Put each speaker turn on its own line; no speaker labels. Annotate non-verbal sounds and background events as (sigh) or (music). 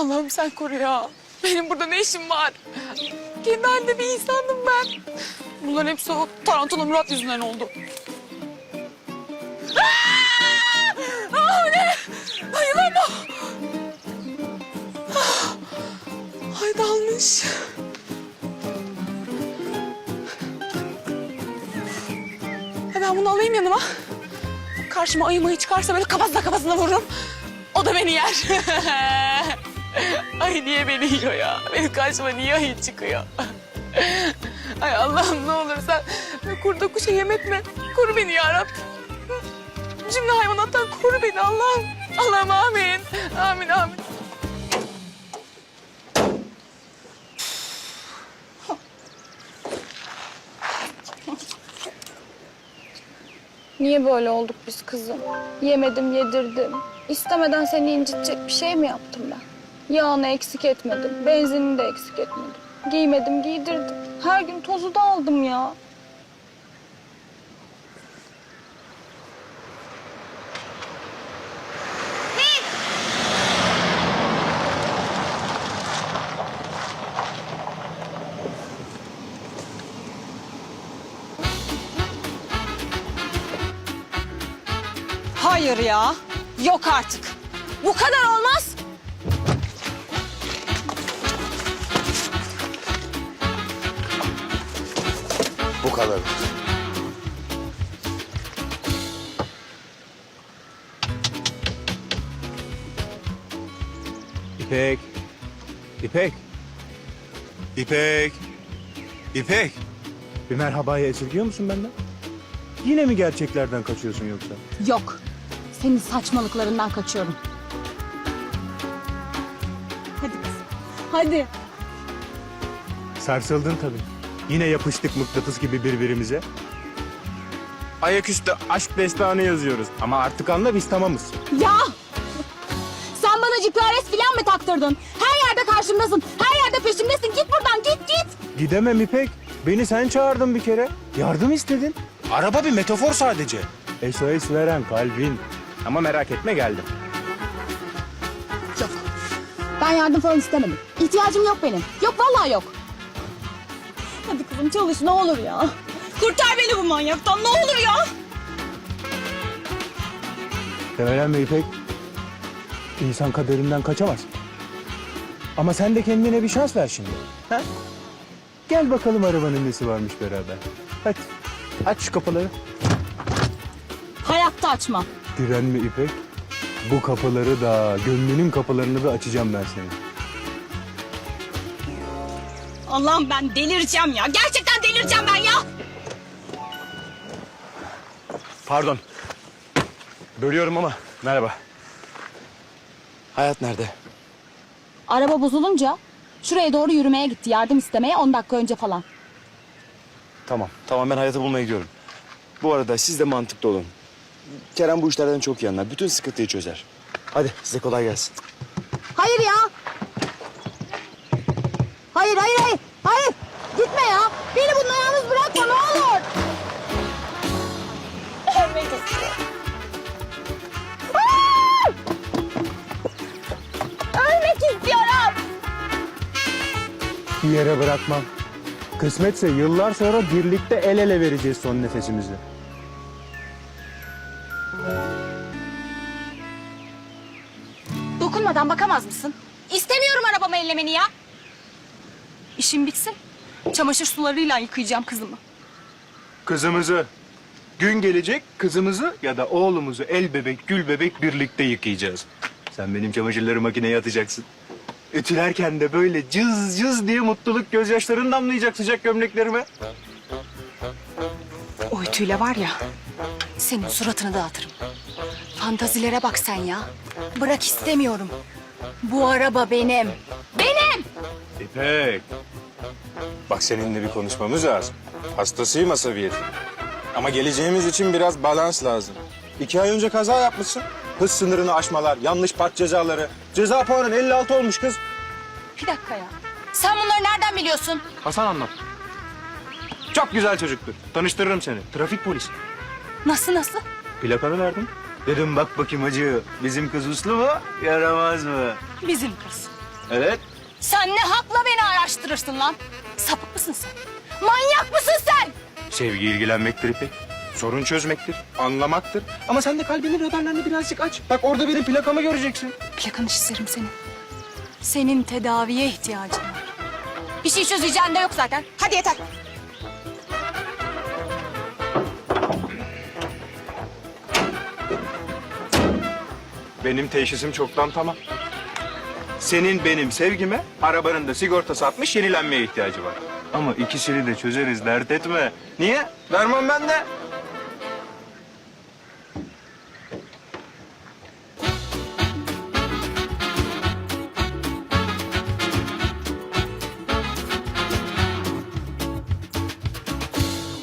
Allah'ım sen koru ya. Benim burada ne işim var? Kendi halinde bir insandım ben. Bunların hepsi o Tarantula Murat yüzünden oldu. Aa! Aa, ne? Bayılan bu. Ah! Ay dalmış. Ha, Ben bunu alayım yanıma. Karşıma ayı mayı çıkarsa böyle kafasına kafasına vururum. O da beni yer. (laughs) (laughs) Ay niye beni yiyor ya? Benim karşıma niye ayı çıkıyor? (laughs) Ay Allah'ım ne olur sen kurda kuşa yem etme. Koru beni ya Rabbim. Cümle hayvanattan koru beni Allah'ım. Allah'ım amin. Amin amin.
Niye böyle olduk biz kızım? Yemedim, yedirdim. İstemeden seni incitecek bir şey mi yaptım ben? Yağını eksik etmedim, benzinini de eksik etmedim. Giymedim, giydirdim. Her gün tozu da aldım ya.
Hayır ya. Yok artık. Bu kadar olmaz.
Kadar.
İpek. İpek. İpek. İpek. Bir merhabayı esirgiyor musun benden? Yine mi gerçeklerden kaçıyorsun yoksa?
Yok. Senin saçmalıklarından kaçıyorum. Hadi kız. Hadi.
Sarsıldın tabii. Yine yapıştık mıknatıs gibi birbirimize. Ayaküstü aşk destanı yazıyoruz. Ama artık anla biz tamamız.
Ya! Sen bana GPRS falan mı taktırdın? Her yerde karşımdasın. Her yerde peşimdesin. Git buradan git git.
Gidemem İpek. Beni sen çağırdın bir kere. Yardım istedin. Araba bir metafor sadece. SOS veren kalbin. Ama merak etme geldim.
Yok. Ben yardım falan istemedim. İhtiyacım yok benim. Yok vallahi yok. Hadi kızım çalış ne olur ya. Kurtar beni bu manyaktan ne olur ya.
Demelenme İpek. İnsan kaderinden kaçamaz. Ama sen de kendine bir şans ver şimdi. Ha? Gel bakalım arabanın nesi varmış beraber. Hadi aç şu kapıları.
Hayatta açma.
Direnme İpek. Bu kapıları da gönlünün kapılarını da açacağım ben senin.
Allah'ım ben delireceğim ya. Gerçekten delireceğim ben ya.
Pardon. Bölüyorum ama merhaba. Hayat nerede?
Araba bozulunca şuraya doğru yürümeye gitti. Yardım istemeye 10 dakika önce falan.
Tamam. Tamam ben hayatı bulmaya gidiyorum. Bu arada siz de mantıklı olun. Kerem bu işlerden çok iyi anlar. Bütün sıkıntıyı çözer. Hadi size kolay gelsin.
Hayır ya. Hayır hayır hayır. Hayır. Gitme ya. Beni bununla yalnız bırakma ne olur. Ölmek istiyorum. Ölmek istiyorum.
Bir yere bırakmam. Kısmetse yıllar sonra birlikte el ele vereceğiz son nefesimizi.
Dokunmadan bakamaz mısın? İstemiyorum arabamı ellemeni ya. İşim bitsin. Çamaşır sularıyla yıkayacağım kızımı.
Kızımızı. Gün gelecek kızımızı ya da oğlumuzu el bebek gül bebek birlikte yıkayacağız. Sen benim çamaşırları makineye atacaksın. Ütülerken de böyle cız cız diye mutluluk gözyaşların damlayacak sıcak gömleklerime.
O ütüyle var ya, senin suratını dağıtırım. Fantazilere bak sen ya. Bırak istemiyorum. Bu araba benim. Benim!
İpek. Bak seninle bir konuşmamız lazım. Hastasıyım asabiyetin. Ama geleceğimiz için biraz balans lazım. İki ay önce kaza yapmışsın. Hız sınırını aşmalar, yanlış park cezaları. Ceza puanın 56 olmuş kız.
Bir dakika ya. Sen bunları nereden biliyorsun?
Hasan anlat. Çok güzel çocuktur. Tanıştırırım seni. Trafik polisi.
Nasıl nasıl?
Plakanı verdim. Dedim bak bakayım hacı. Bizim kız uslu mu, yaramaz mı?
Bizim kız.
Evet.
Sen ne hakla beni araştırırsın lan? Sapık mısın sen? Manyak mısın sen?
Sevgi ilgilenmektir İpek. Sorun çözmektir, anlamaktır. Ama sen de kalbinin radarlarını birazcık aç. Bak orada benim plakamı göreceksin.
Plakanı çizerim senin. Senin tedaviye ihtiyacın var. Bir şey çözeceğin de yok zaten. Hadi yeter.
Benim teşhisim çoktan tamam. Senin benim sevgime arabanın da sigortası atmış yenilenmeye ihtiyacı var. Ama ikisini de çözeriz dert etme. Niye? Derman bende.